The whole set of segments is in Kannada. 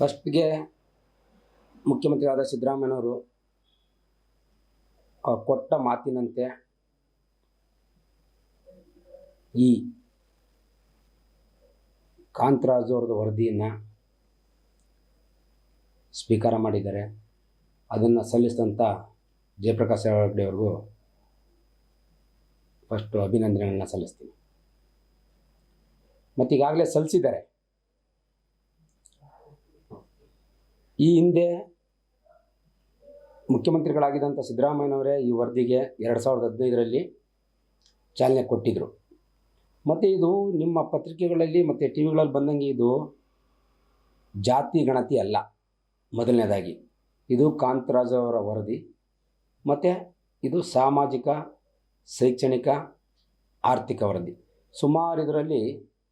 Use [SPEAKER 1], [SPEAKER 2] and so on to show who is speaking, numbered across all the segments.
[SPEAKER 1] ಫಸ್ಟ್ಗೆ ಮುಖ್ಯಮಂತ್ರಿಯಾದ ಸಿದ್ದರಾಮಯ್ಯನವರು ಕೊಟ್ಟ ಮಾತಿನಂತೆ ಈ ಕಾಂತರಾಜು ಅವ್ರದ್ದು ವರದಿಯನ್ನು ಸ್ವೀಕಾರ ಮಾಡಿದ್ದಾರೆ. ಅದನ್ನು ಸಲ್ಲಿಸಿದಂಥ ಜಯಪ್ರಕಾಶ್ ಹೆಗಡೆ ಅವ್ರಿಗೂ ಫಸ್ಟು ಅಭಿನಂದನೆಗಳನ್ನ ಸಲ್ಲಿಸ್ತೀನಿ. ಮತ್ತು ಈಗಾಗಲೇ ಸಲ್ಲಿಸಿದ್ದಾರೆ. ಈ ಹಿಂದೆ ಮುಖ್ಯಮಂತ್ರಿಗಳಾಗಿದ್ದಂಥ ಸಿದ್ದರಾಮಯ್ಯನವರೇ ಈ ವರದಿಗೆ ಎರಡು ಸಾವಿರದ ಹದಿನೈದರಲ್ಲಿ ಚಾಲನೆ ಕೊಟ್ಟಿದ್ದರು ಮತ್ತು ಇದು ನಿಮ್ಮ ಪತ್ರಿಕೆಗಳಲ್ಲಿ ಮತ್ತು ಟಿ ವಿಗಳಲ್ಲಿ ಬಂದಂಗೆ ಇದು ಜಾತಿ ಗಣತಿ ಅಲ್ಲ ಮೊದಲನೇದಾಗಿ. ಇದು ಕಾಂತರಾಜ್ ಅವರ ವರದಿ. ಮತ್ತು ಇದು ಸಾಮಾಜಿಕ, ಶೈಕ್ಷಣಿಕ, ಆರ್ಥಿಕ ವರದಿ. ಸುಮಾರು ಇದರಲ್ಲಿ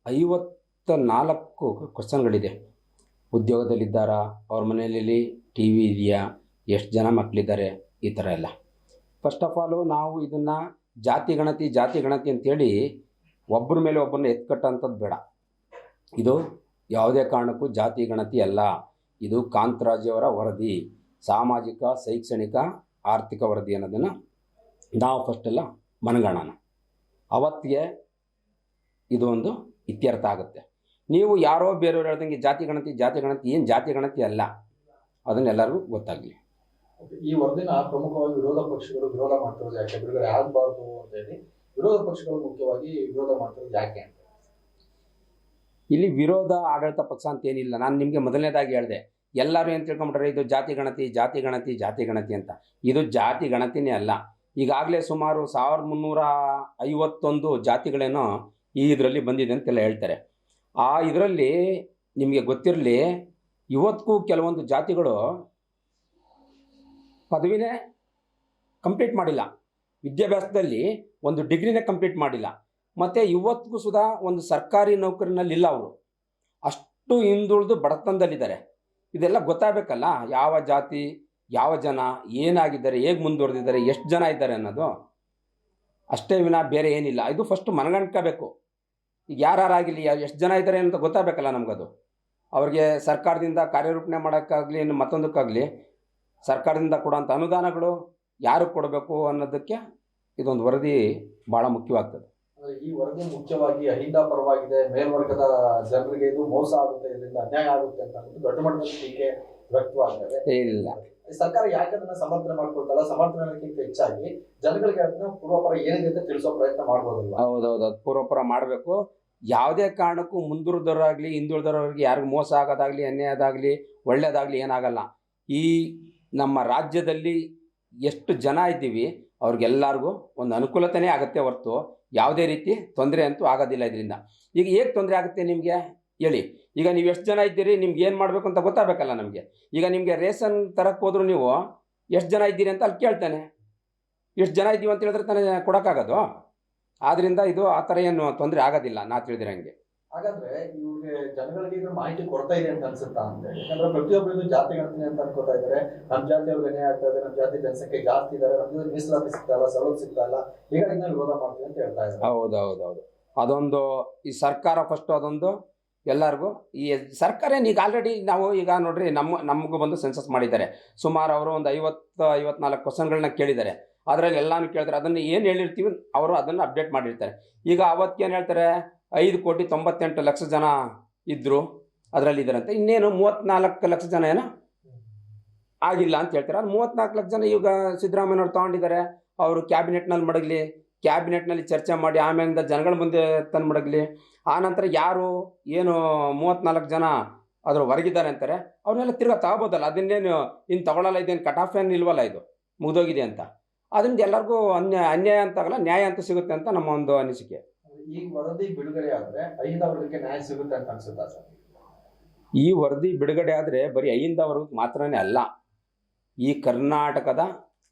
[SPEAKER 1] ಐವತ್ತ ನಾಲ್ಕು ಕ್ವಶನ್ಗಳಿದೆ ಉದ್ಯೋಗದಲ್ಲಿದ್ದಾರಾ? ಅವ್ರ ಮನೆಯಲ್ಲಿ ಟಿ ವಿ ಇದೆಯಾ? ಎಷ್ಟು ಜನ ಮಕ್ಕಳಿದ್ದಾರೆ ಈ ಥರ ಎಲ್ಲ. ಫಸ್ಟ್ ಆಫ್ ಆಲು ನಾವು ಇದನ್ನು ಜಾತಿ ಗಣತಿ ಜಾತಿ ಗಣತಿ ಅಂತೇಳಿ ಒಬ್ಬರ ಮೇಲೆ ಒಬ್ಬರನ್ನ ಎತ್ಕಟ್ಟಂಥದ್ದು ಬೇಡ. ಇದು ಯಾವುದೇ ಕಾರಣಕ್ಕೂ ಜಾತಿ ಗಣತಿ ಅಲ್ಲ. ಇದು ಕಾಂತರಾಜಿಯವರ ವರದಿ. ಸಾಮಾಜಿಕ, ಶೈಕ್ಷಣಿಕ, ಆರ್ಥಿಕ ವರದಿ ಅನ್ನೋದನ್ನು ನಾವು ಫಸ್ಟೆಲ್ಲ ಮನಗಣನ. ಅವತ್ತಿಗೆ ಇದು ಒಂದು ಇತ್ಯರ್ಥ ಆಗುತ್ತೆ. ನೀವು ಯಾರೋ ಬೇರೆಯವ್ರು ಹೇಳ್ದಂಗೆ ಜಾತಿ ಗಣತಿ ಜಾತಿ ಗಣತಿ ಏನು ಜಾತಿ ಗಣತಿ ಅಲ್ಲ. ಅದನ್ನೆಲ್ಲರಿಗೂ ಗೊತ್ತಾಗಲಿ.
[SPEAKER 2] ಈ ವರದಿನ ಪ್ರಮುಖವಾಗಿ ವಿರೋಧ ಪಕ್ಷಗಳು ವಿರೋಧ ಮಾಡ್ತಿರೋದು ಯಾಕೆ? ಬಿಡುಗಡೆ ಆಗಬಾರ್ದು ಅಂತ ಹೇಳಿ. ವಿರೋಧ ಪಕ್ಷಗಳು ಮುಖ್ಯವಾಗಿ ವಿರೋಧ ಮಾಡ್ತಿರೋದು ಯಾಕೆ ಅಂತ
[SPEAKER 1] ಇಲ್ಲಿ ವಿರೋಧ ಆಡಳಿತ ಪಕ್ಷ ಅಂತ ಏನಿಲ್ಲ. ನಾನು ನಿಮಗೆ ಮೊದಲನೇದಾಗಿ ಹೇಳಿದೆ. ಎಲ್ಲರೂ ಏನು ತಿಳ್ಕೊಂಬಿಟ್ರೆ ಇದು ಜಾತಿ ಗಣತಿ ಜಾತಿ ಗಣತಿ ಜಾತಿ ಗಣತಿ ಅಂತ. ಇದು ಜಾತಿ ಗಣತಿನೇ ಅಲ್ಲ. ಈಗಾಗಲೇ ಸುಮಾರು ಸಾವಿರದ ಮುನ್ನೂರ ಐವತ್ತೊಂದು ಜಾತಿಗಳೇನೋ ಈ ಇದರಲ್ಲಿ ಬಂದಿದೆ ಅಂತೆಲ್ಲ ಹೇಳ್ತಾರೆ. ಆ ಇದರಲ್ಲಿ ನಿಮಗೆ ಗೊತ್ತಿರಲಿ ಇವತ್ತಿಗೂ ಕೆಲವೊಂದು ಜಾತಿಗಳು ಪದವಿನೇ ಕಂಪ್ಲೀಟ್ ಮಾಡಿಲ್ಲ. ವಿದ್ಯಾಭ್ಯಾಸದಲ್ಲಿ ಒಂದು ಡಿಗ್ರಿನೇ ಕಂಪ್ಲೀಟ್ ಮಾಡಿಲ್ಲ. ಮತ್ತು ಇವತ್ತಿಗೂ ಸುಧಾ ಒಂದು ಸರ್ಕಾರಿ ನೌಕರಿನಲ್ಲಿಲ್ಲ ಅವರು. ಅಷ್ಟು ಹಿಂದುಳಿದು ಬಡತನದಲ್ಲಿದ್ದಾರೆ. ಇದೆಲ್ಲ ಗೊತ್ತಾಗಬೇಕಲ್ಲ, ಯಾವ ಜಾತಿ, ಯಾವ ಜನ, ಏನಾಗಿದ್ದಾರೆ, ಹೇಗೆ ಮುಂದುವರೆದಿದ್ದಾರೆ, ಎಷ್ಟು ಜನ ಇದ್ದಾರೆ ಅನ್ನೋದು. ಅಷ್ಟೇ ವಿನ ಬೇರೆ ಏನಿಲ್ಲ. ಇದು ಫಸ್ಟ್ ಮನಗಂಡ್ಕೋಬೇಕು. ಈಗ ಯಾರಾಗಿರಲಿ ಎಷ್ಟು ಜನ ಇದ್ದಾರೆ ಅಂತ ಗೊತ್ತಾಗಬೇಕಲ್ಲ ನಮಗದು. ಅವ್ರಿಗೆ ಸರ್ಕಾರದಿಂದ ಕಾರ್ಯರೂಪಣೆ ಮಾಡೋಕ್ಕಾಗಲಿ, ಇನ್ನು ಮತ್ತೊಂದಕ್ಕಾಗಲಿ ಸರ್ಕಾರದಿಂದ ಕೊಡೋಂಥ ಅನುದಾನಗಳು ಯಾರಿಗೆ ಕೊಡಬೇಕು ಅನ್ನೋದಕ್ಕೆ ಇದೊಂದು ವರದಿ ಭಾಳ ಮುಖ್ಯವಾಗ್ತದೆ.
[SPEAKER 2] ಈ ವರದಿ ಮುಖ್ಯವಾಗಿ ಅಹಿಂದ ಪರವಾಗಿದೆ, ಮೇಲ್ವರ್ಗದ ಜನರಿಗೆ ಇದು ಮೋಸ ಆಗುತ್ತೆ, ಇದರಿಂದ ಅನ್ಯಾಯ ಆಗುತ್ತೆ ಅಂತ ದೊಡ್ಡ ಮಟ್ಟದಲ್ಲಿ ಟೀಕೆ ವ್ಯಕ್ತವಾಗ್ತದೆ.
[SPEAKER 1] ಇಲ್ಲ.
[SPEAKER 2] ಸರ್ಕಾರ ಯಾಕೆ ಅದನ್ನ ಸಮರ್ಥನೆ ಮಾಡ್ಕೊಳ್ತಲ್ಲ? ಸಮರ್ಥನೆ ಅನ್ನೋದಕ್ಕಿಂತ ಹೆಚ್ಚಾಗಿ ಜನಗಳಿಗೆ ಅದನ್ನ ಪೂರ್ವಪರ ಏನಿದೆ ಅಂತ ತಿಳಿಸೋ ಪ್ರಯತ್ನ ಮಾಡ್ಬೋದಲ್ಲ
[SPEAKER 1] ಹೌದೌದು. ಅದು ಪೂರ್ವಪರ ಮಾಡಬೇಕು. ಯಾವುದೇ ಕಾರಣಕ್ಕೂ ಮುಂದುವರೆದವರಾಗಲಿ ಹಿಂದುಳಿದವರಿಗೆ ಯಾರಿಗೂ ಮೋಸ ಆಗೋದಾಗಲಿ ಅನ್ಯಾಯದಾಗಲಿ ಒಳ್ಳೆಯದಾಗಲಿ ಏನಾಗಲ್ಲ. ಈ ನಮ್ಮ ರಾಜ್ಯದಲ್ಲಿ ಎಷ್ಟು ಜನ ಇದ್ದೀವಿ ಅವ್ರಿಗೆಲ್ಲರಿಗೂ ಒಂದು ಅನುಕೂಲತೆಯೇ ಆಗುತ್ತೆ ಹೊರತು ಯಾವುದೇ ರೀತಿ ತೊಂದರೆ ಅಂತೂ ಆಗೋದಿಲ್ಲ ಇದರಿಂದ. ಈಗ ಹೇಗೆ ತೊಂದರೆ ಆಗುತ್ತೆ ನಿಮಗೆ? ಹೇಳಿ. ಈಗ ನೀವು ಎಷ್ಟು ಜನ ಇದ್ದೀರಿ ನಿಮ್ಗೆ ಏನು ಮಾಡಬೇಕು ಅಂತ ಗೊತ್ತಾಗಬೇಕಲ್ಲ ನಮಗೆ. ಈಗ ನಿಮಗೆ ರೇಷನ್ ತರಕ್ಕೆ ಹೋದ್ರು ನೀವು ಎಷ್ಟು ಜನ ಇದ್ದೀರಿ ಅಂತ ಅಲ್ಲಿ ಕೇಳ್ತಾನೆ. ಎಷ್ಟು ಜನ ಇದ್ದೀವಿ ಅಂತ ಹೇಳಿದ್ರೆ ತಾನೇ ಕೊಡೋಕ್ಕಾಗೋದು. ಆದ್ದರಿಂದ ಇದು ಆ ಥರ ಏನು ತೊಂದರೆ ಆಗೋದಿಲ್ಲ ನಾ ತಿಳಿದಿರಂಗೆ
[SPEAKER 2] ಹಾಗಾದ್ರೆ ಇವ್ರಿಗೆ ಜನಗಳಿಗೆ ಇದ್ರ ಮಾಹಿತಿ ಕೊಡ್ತಾ ಇದೆ ಅಂತ ಅನ್ಸುತ್ತಾ ಅಂತ ಹೇಳಿ. ಯಾಕಂದ್ರೆ ಪ್ರತಿಯೊಬ್ಬರು ಜಾತಿ ಗಣತಿನಿ ಅಂತ ಅನ್ಕೋತಾ ಇದ್ದಾರೆ. ನಮ್ಮ ಜಾತಿ ಅವ್ರಿಗೆ ಅನ್ಯಾಯ ಆಗ್ತಾ ಇದೆ ನಮ್ಮ ಜಾತಿ ಜನಸಂಖ್ಯೆ ಜಾಸ್ತಿ ಇದ್ದಾರೆ ನಮ್ಗೆ ಮೀಸಲಾತಿ ಸಿಗ್ತಾ ಇಲ್ಲ ಸವಲತ್ತು ಸಿಗ್ತಾ ಇಲ್ಲ ಹೀಗಾಗಿ ವಿರೋಧ ಮಾಡ್ತೀವಿ ಅಂತ ಹೇಳ್ತಾ ಇದ್ದಾರೆ.
[SPEAKER 1] ಹೌದು ಹೌದು ಹೌದು. ಅದೊಂದು ಈ ಸರ್ಕಾರ ಫಸ್ಟ್ ಅದೊಂದು ಎಲ್ಲರಿಗೂ ಈ ಸರ್ಕಾರ ಏನು ಈಗ ಆಲ್ರೆಡಿ ನಾವು ಈಗ ನೋಡ್ರಿ ನಮ್ಮ, ನಮಗೂ ಬಂದು ಸೆನ್ಸಸ್ ಮಾಡಿದ್ದಾರೆ. ಸುಮಾರು ಅವರು ಒಂದು ಐವತ್ತು, ಐವತ್ನಾಲ್ಕು ಕ್ವಶನ್ಗಳನ್ನ ಕೇಳಿದ್ದಾರೆ. ಅದರಲ್ಲಿ ಎಲ್ಲಾನು ಕೇಳಿದ್ರೆ ಅದನ್ನು ಏನು ಹೇಳಿರ್ತೀವಿ ಅವರು ಅದನ್ನು ಅಪ್ಡೇಟ್ ಮಾಡಿರ್ತಾರೆ. ಈಗ ಅವತ್ತೇನು ಹೇಳ್ತಾರೆ? ಐದು ಕೋಟಿ ತೊಂಬತ್ತೆಂಟು ಲಕ್ಷ ಜನ ಇದ್ದರು ಅದರಲ್ಲಿ ಇದ್ದಾರಂತೆ. ಇನ್ನೇನು ಮೂವತ್ತ್ನಾಲ್ಕು ಲಕ್ಷ ಜನ ಏನೋ ಆಗಿಲ್ಲ ಅಂತ ಹೇಳ್ತಾರೆ. ಅದು ಮೂವತ್ತ್ನಾಲ್ಕು ಲಕ್ಷ ಜನ ಈಗ ಸಿದ್ದರಾಮಯ್ಯನವ್ರು ತೊಗೊಂಡಿದ್ದಾರೆ. ಅವರು ಕ್ಯಾಬಿನೆಟ್ನಲ್ಲಿ ಮಡಗಲಿ. ಕ್ಯಾಬಿನೆಟ್ನಲ್ಲಿ ಚರ್ಚೆ ಮಾಡಿ ಆಮೇಲಿಂದ ಜನಗಳ ಮುಂದೆ ತಂದು ಆ ಆನಂತರ ಯಾರು ಏನು ಮೂವತ್ತ್ನಾಲ್ಕು ಜನ ಅದ್ರ ಹೊರಗಿದ್ದಾರೆ ಅಂತಾರೆ ಅವ್ರನ್ನೆಲ್ಲ ತಿರ್ಗಾ ತಗೋಬೋದಲ್ಲ ಅದನ್ನೇನು ಇನ್ನು ತಗೊಳ್ಳಲ್ಲ ಇದೇನು ಕಟ್ ಆಫ್ ಏನು ಇಲ್ವಲ್ಲ ಇದು? ಮುಗಿದೋಗಿದೆ ಅಂತ. ಅದರಿಂದ ಎಲ್ಲರಿಗೂ ಅನ್ಯಾಯ ಅನ್ಯಾಯ ಅಂತ ಆಗಲ್ಲ ನ್ಯಾಯ ಅಂತ ಸಿಗುತ್ತೆ ಅಂತ ನಮ್ಮ ಒಂದು ಅನಿಸಿಕೆ.
[SPEAKER 2] ಈ ವರದಿ ಬಿಡುಗಡೆ ಆದರೆ ಅಹಿಂದ ವರ್ಗಕ್ಕೆ ನ್ಯಾಯ ಸಿಗುತ್ತೆ ಅಂತ ಅನ್ಸುತ್ತಾ ಸರ್?
[SPEAKER 1] ಈ ವರದಿ ಬಿಡುಗಡೆ ಆದರೆ ಬರೀ ಐಯಿಂದ ವರ್ಗಕ್ಕೆ ಮಾತ್ರನೇ ಅಲ್ಲ. ಈ ಕರ್ನಾಟಕದ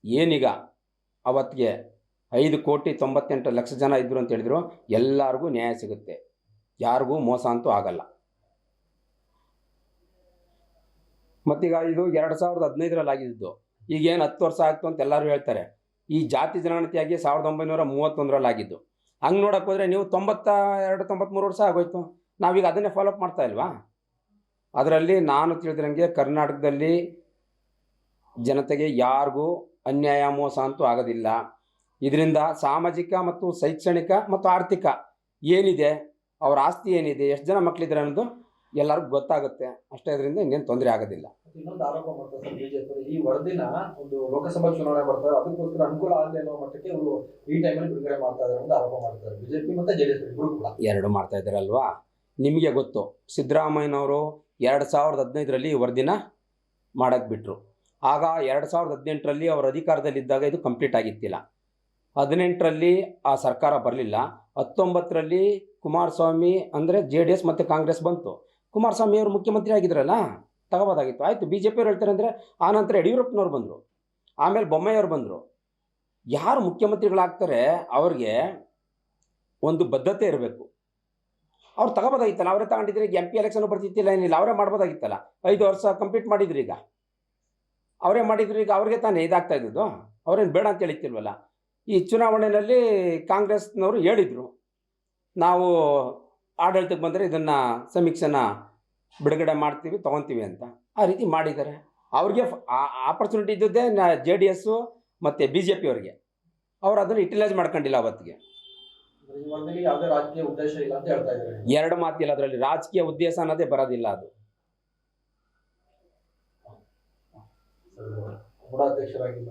[SPEAKER 1] ಏನೀಗ ಅವತ್ತಿಗೆ ಐದು ಕೋಟಿ ತೊಂಬತ್ತೆಂಟು ಲಕ್ಷ ಜನ ಇದ್ದರು ಅಂತ ಹೇಳಿದ್ರು, ಎಲ್ಲರಿಗೂ ನ್ಯಾಯ ಸಿಗುತ್ತೆ. ಯಾರಿಗೂ ಮೋಸ ಅಂತೂ ಆಗಲ್ಲ. ಮತ್ತೀಗ ಇದು ಎರಡು ಸಾವಿರದ ಹದಿನೈದರಲ್ಲಿ ಆಗಿದ್ದು ಈಗೇನು ಹತ್ತು ವರ್ಷ ಆಗ್ತು ಅಂತ ಎಲ್ಲರೂ ಹೇಳ್ತಾರೆ. ಈ ಜಾತಿ ಜನಗಣತಿಯಾಗಿ ಸಾವಿರದ ಒಂಬೈನೂರ ಮೂವತ್ತೊಂದರಲ್ಲಿ ಆಗಿದ್ದು. ಹಂಗೆ ನೋಡಕ್ಕೆ ಹೋದರೆ ನೀವು ತೊಂಬತ್ತ ಎರಡು ತೊಂಬತ್ತ್ಮೂರು ವರ್ಷ ಆಗೋಯ್ತು. ನಾವೀಗ ಅದನ್ನೇ ಫಾಲೋಅಪ್ ಮಾಡ್ತಾ ಇಲ್ವಾ? ಅದರಲ್ಲಿ ನಾನು ತಿಳಿದಿರಂಗೆ ಕರ್ನಾಟಕದಲ್ಲಿ ಜನತೆಗೆ ಯಾರಿಗೂ ಅನ್ಯಾಯ, ಮೋಸ ಅಂತೂ ಆಗೋದಿಲ್ಲ. ಇದರಿಂದ ಸಾಮಾಜಿಕ ಮತ್ತು ಶೈಕ್ಷಣಿಕ ಮತ್ತು ಆರ್ಥಿಕ ಏನಿದೆ ಅವರ ಆಸ್ತಿ ಏನಿದೆ ಎಷ್ಟು ಜನ ಮಕ್ಕಳಿದ್ದಾರೆ ಅನ್ನೋದು ಎಲ್ಲರಿಗೂ ಗೊತ್ತಾಗುತ್ತೆ. ಅಷ್ಟೇ ಇದರಿಂದ ಇನ್ನೇನು ತೊಂದರೆ ಆಗೋದಿಲ್ಲ.
[SPEAKER 2] ಇನ್ನೊಂದು ಆರೋಪ ಮಾಡ್ತಾರೆ ಬಿಜೆಪಿ ಈ ವರದಿನ ಒಂದು ಲೋಕಸಭಾ ಚುನಾವಣೆ ಬರ್ತಾರೆ ಅದಕ್ಕೋಸ್ಕರ ಅನುಕೂಲ ಆಗಲಿ ಅನ್ನೋ ಮಟ್ಟಕ್ಕೆ ಈ ಟೈಮಲ್ಲಿ ಬಿಡುಗಡೆ ಮಾಡ್ತಾ ಇದ್ದಾರೆ ಅಂತ ಆರೋಪ ಮಾಡ್ತಾರೆ ಬಿಜೆಪಿ ಮತ್ತೆ ಜೆಡಿಎಸ್ ಕೂಡ.
[SPEAKER 1] ಎರಡು ಮಾಡ್ತಾ ಇದ್ದಾರಲ್ವಾ ನಿಮಗೆ ಗೊತ್ತು ಸಿದ್ದರಾಮಯ್ಯನವರು ಎರಡು ಸಾವಿರದ ಹದಿನೈದರಲ್ಲಿ ಈ ವರದಿನ ಮಾಡಕ್ಕೆ ಬಿಟ್ಟರು ಆಗ ಎರಡು ಸಾವಿರದ ಹದಿನೆಂಟರಲ್ಲಿ ಅವರು ಅಧಿಕಾರದಲ್ಲಿದ್ದಾಗ ಇದು ಕಂಪ್ಲೀಟ್ ಆಗಿತ್ತಿಲ್ಲ. ಹದಿನೆಂಟರಲ್ಲಿ ಆ ಸರ್ಕಾರ ಬರಲಿಲ್ಲ, ಹತ್ತೊಂಬತ್ತರಲ್ಲಿ ಕುಮಾರಸ್ವಾಮಿ ಅಂದರೆ ಜೆ ಡಿ ಎಸ್ ಮತ್ತು ಕಾಂಗ್ರೆಸ್ ಬಂತು. ಕುಮಾರಸ್ವಾಮಿ ಅವರು ಮುಖ್ಯಮಂತ್ರಿ ಆಗಿದ್ರಲ್ಲ, ತಗೋಬೋದಾಗಿತ್ತು. ಆಯಿತು, ಬಿ ಜೆ ಪಿಯವ್ರು ಹೇಳ್ತಾರೆ ಅಂದರೆ, ಆ ನಂತರ ಯಡಿಯೂರಪ್ಪನವ್ರು ಬಂದರು, ಆಮೇಲೆ ಬೊಮ್ಮಾಯಿಯವ್ರು ಬಂದರು. ಯಾರು ಮುಖ್ಯಮಂತ್ರಿಗಳಾಗ್ತಾರೆ, ಅವ್ರಿಗೆ ಒಂದು ಬದ್ಧತೆ ಇರಬೇಕು. ಅವ್ರು ತಗೋಬೋದಾಗಿತ್ತಲ್ಲ, ಅವರೇ ತಗೊಂಡಿದ್ರೆ ಈಗ ಎಂ ಪಿ ಎಲೆಕ್ಷನ್ ಬರ್ತಿತ್ತಿಲ್ಲ, ಏನಿಲ್ಲ, ಅವರೇ ಮಾಡ್ಬೋದಾಗಿತ್ತಲ್ಲ. ಐದು ವರ್ಷ ಕಂಪ್ಲೀಟ್ ಮಾಡಿದ್ರು ಈಗ. ಅವರೇ ಮಾಡಿದ್ರು ಈಗ, ಅವ್ರಿಗೆ ತಾನೇ ಇದಾಗ್ತಾ ಇದ್ದದ್ದು. ಅವ್ರೇನು ಬೇಡ ಅಂತ ಹೇಳಿತ್ತಿಲ್ವಲ್ಲ. ಈ ಚುನಾವಣೆಯಲ್ಲಿ ಕಾಂಗ್ರೆಸ್ನವರು ಹೇಳಿದರು. ನಾವು ಆಡಳಿತಕ್ಕೆ ಬಂದರೆ ಇದನ್ನು ಸಮೀಕ್ಷೆನ ಬಿಡುಗಡೆ ಮಾಡ್ತೀವಿ ತೊಗೊತೀವಿ ಅಂತ. ಆ ರೀತಿ ಮಾಡಿದ್ದಾರೆ. ಅವ್ರಿಗೆ ಆಪರ್ಚುನಿಟಿ ಇದ್ದದ್ದೇ ಜೆ ಡಿ ಎಸ್ಸು ಮತ್ತು ಬಿ ಜೆ ಪಿಯವ್ರಿಗೆ ಅವ್ರು ಅದನ್ನು ಯುಟಿಲೈಸ್ ಮಾಡ್ಕೊಂಡಿಲ್ಲ ಅವತ್ತಿಗೆ. ಎರಡು ಮಾತಿಲ್ಲ ಅದರಲ್ಲಿ. ರಾಜಕೀಯ ಉದ್ದೇಶ ಅನ್ನೋದೇ ಬರೋದಿಲ್ಲ ಅದು.